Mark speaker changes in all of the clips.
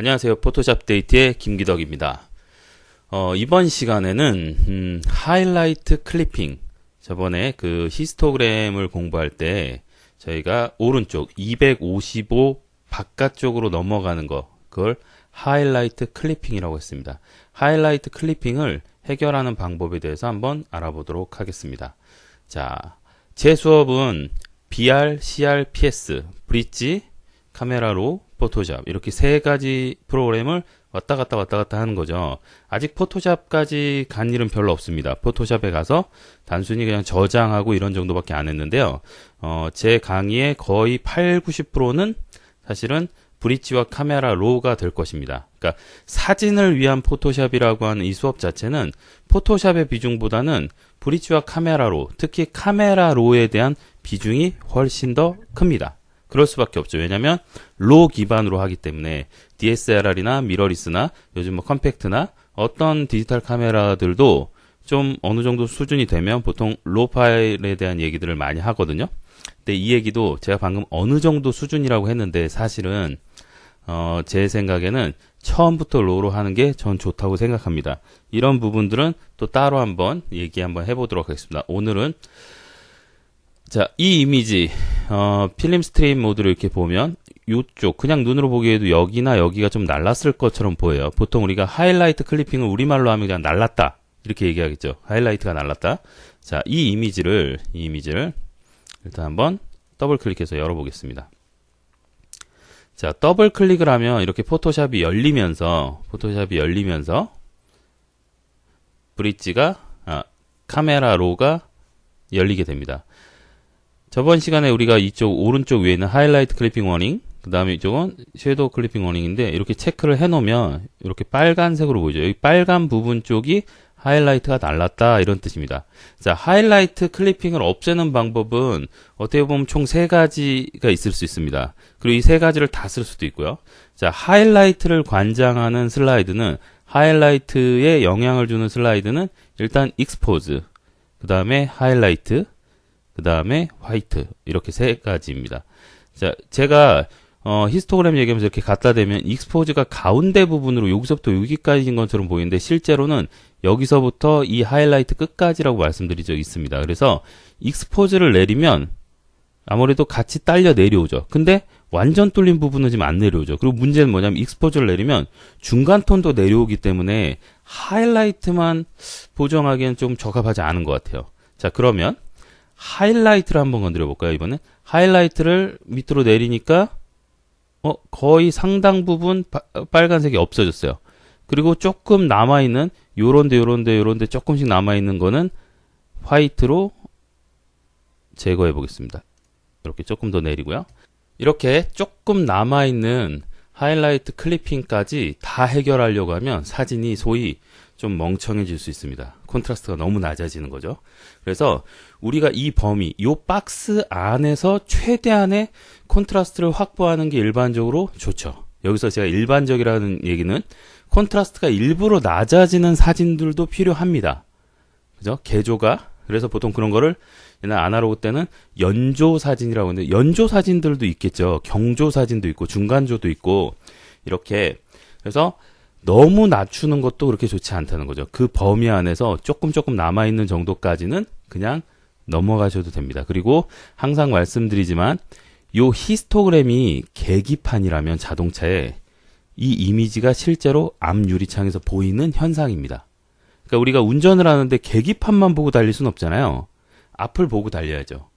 Speaker 1: 안녕하세요. 포토샵 데이트의 김기덕입니다. 어, 이번 시간에는 음, 하이라이트 클리핑 저번에 그 히스토그램을 공부할 때 저희가 오른쪽 255 바깥쪽으로 넘어가는 거 그걸 하이라이트 클리핑이라고 했습니다. 하이라이트 클리핑을 해결하는 방법에 대해서 한번 알아보도록 하겠습니다. 자, 제 수업은 BR, CR, PS, 브릿지, 카메라로, 포토샵 이렇게 세 가지 프로그램을 왔다 갔다 왔다 갔다 하는 거죠. 아직 포토샵까지 간 일은 별로 없습니다. 포토샵에 가서 단순히 그냥 저장하고 이런 정도밖에 안 했는데요. 어, 제 강의의 거의 8, 90%는 사실은 브릿지와 카메라 로가 될 것입니다. 그러니까 사진을 위한 포토샵이라고 하는 이 수업 자체는 포토샵의 비중보다는 브릿지와 카메라 로, 특히 카메라 로에 대한 비중이 훨씬 더 큽니다. 그럴 수밖에 없죠. 왜냐하면 로 기반으로 하기 때문에 DSLR이나 미러리스나 요즘 뭐 컴팩트나 어떤 디지털 카메라들도 좀 어느 정도 수준이 되면 보통 로 파일에 대한 얘기들을 많이 하거든요. 근데 이 얘기도 제가 방금 어느 정도 수준이라고 했는데 사실은 어, 제 생각에는 처음부터 로로 하는 게 전 좋다고 생각합니다. 이런 부분들은 또 따로 한번 얘기 한번 해보도록 하겠습니다. 오늘은 자, 이 이미지, 어, 필름 스트림 모드를 이렇게 보면, 이쪽, 그냥 눈으로 보기에도 여기나 여기가 좀 날랐을 것처럼 보여요. 보통 우리가 하이라이트 클리핑을 우리말로 하면 그냥 날랐다. 이렇게 얘기하겠죠. 하이라이트가 날랐다. 자, 이 이미지를, 이 이미지를, 일단 한번 더블 클릭해서 열어보겠습니다. 자, 더블 클릭을 하면 이렇게 포토샵이 열리면서, 포토샵이 열리면서, 브릿지가, 아, 카메라 로가 열리게 됩니다. 저번 시간에 우리가 이쪽 오른쪽 위에는 하이라이트 클리핑 워닝, 그 다음에 이쪽은 섀도우 클리핑 워닝인데 이렇게 체크를 해놓으면 이렇게 빨간색으로 보이죠. 여기 빨간 부분 쪽이 하이라이트가 날랐다 이런 뜻입니다. 자, 하이라이트 클리핑을 없애는 방법은 어떻게 보면 총 세 가지가 있을 수 있습니다. 그리고 이 세 가지를 다 쓸 수도 있고요. 자, 하이라이트를 관장하는 슬라이드는 하이라이트에 영향을 주는 슬라이드는 일단 익스포즈, 그 다음에 하이라이트, 그 다음에 화이트 이렇게 세 가지입니다. 자, 제가 어, 히스토그램 얘기하면서 이렇게 갖다 대면 익스포즈가 가운데 부분으로 여기서부터 여기까지인 것처럼 보이는데 실제로는 여기서부터 이 하이라이트 끝까지라고 말씀드린 적이 있습니다. 그래서 익스포즈를 내리면 아무래도 같이 딸려 내려오죠. 근데 완전 뚫린 부분은 지금 안 내려오죠. 그리고 문제는 뭐냐면 익스포즈를 내리면 중간 톤도 내려오기 때문에 하이라이트만 보정하기엔 좀 적합하지 않은 것 같아요. 자, 그러면 하이라이트를 한번 건드려 볼까요, 이번에? 하이라이트를 밑으로 내리니까, 어, 거의 상당 부분 바, 빨간색이 없어졌어요. 그리고 조금 남아 있는, 요런데, 요런데, 요런데 조금씩 남아 있는 거는 화이트로 제거해 보겠습니다. 이렇게 조금 더 내리고요. 이렇게 조금 남아 있는 하이라이트 클리핑까지 다 해결하려고 하면 사진이 소위 좀 멍청해질 수 있습니다. 콘트라스트가 너무 낮아지는 거죠. 그래서 우리가 이 범위, 이 박스 안에서 최대한의 콘트라스트를 확보하는 게 일반적으로 좋죠. 여기서 제가 일반적이라는 얘기는 콘트라스트가 일부러 낮아지는 사진들도 필요합니다. 그죠? 개조가. 그래서 보통 그런 거를 옛날 아날로그 때는 연조 사진이라고 하는데 연조 사진들도 있겠죠. 경조 사진도 있고 중간조도 있고 이렇게 그래서 너무 낮추는 것도 그렇게 좋지 않다는 거죠. 그 범위 안에서 조금 조금 남아 있는 정도까지는 그냥 넘어가셔도 됩니다. 그리고 항상 말씀드리지만 요 히스토그램이 계기판이라면 자동차에 이 이미지가 실제로 앞 유리창에서 보이는 현상입니다. 그러니까 우리가 운전을 하는데 계기판만 보고 달릴 수는 없잖아요. 앞을 보고 달려야죠.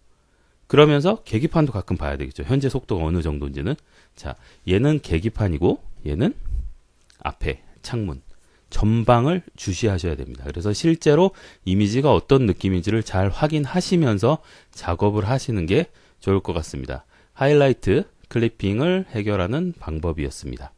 Speaker 1: 그러면서 계기판도 가끔 봐야 되겠죠. 현재 속도가 어느 정도인지는. 자, 얘는 계기판이고 얘는 앞에 창문 전방을 주시하셔야 됩니다. 그래서 실제로 이미지가 어떤 느낌인지를 잘 확인하시면서 작업을 하시는 게 좋을 것 같습니다. 하이라이트 클리핑을 해결하는 방법이었습니다.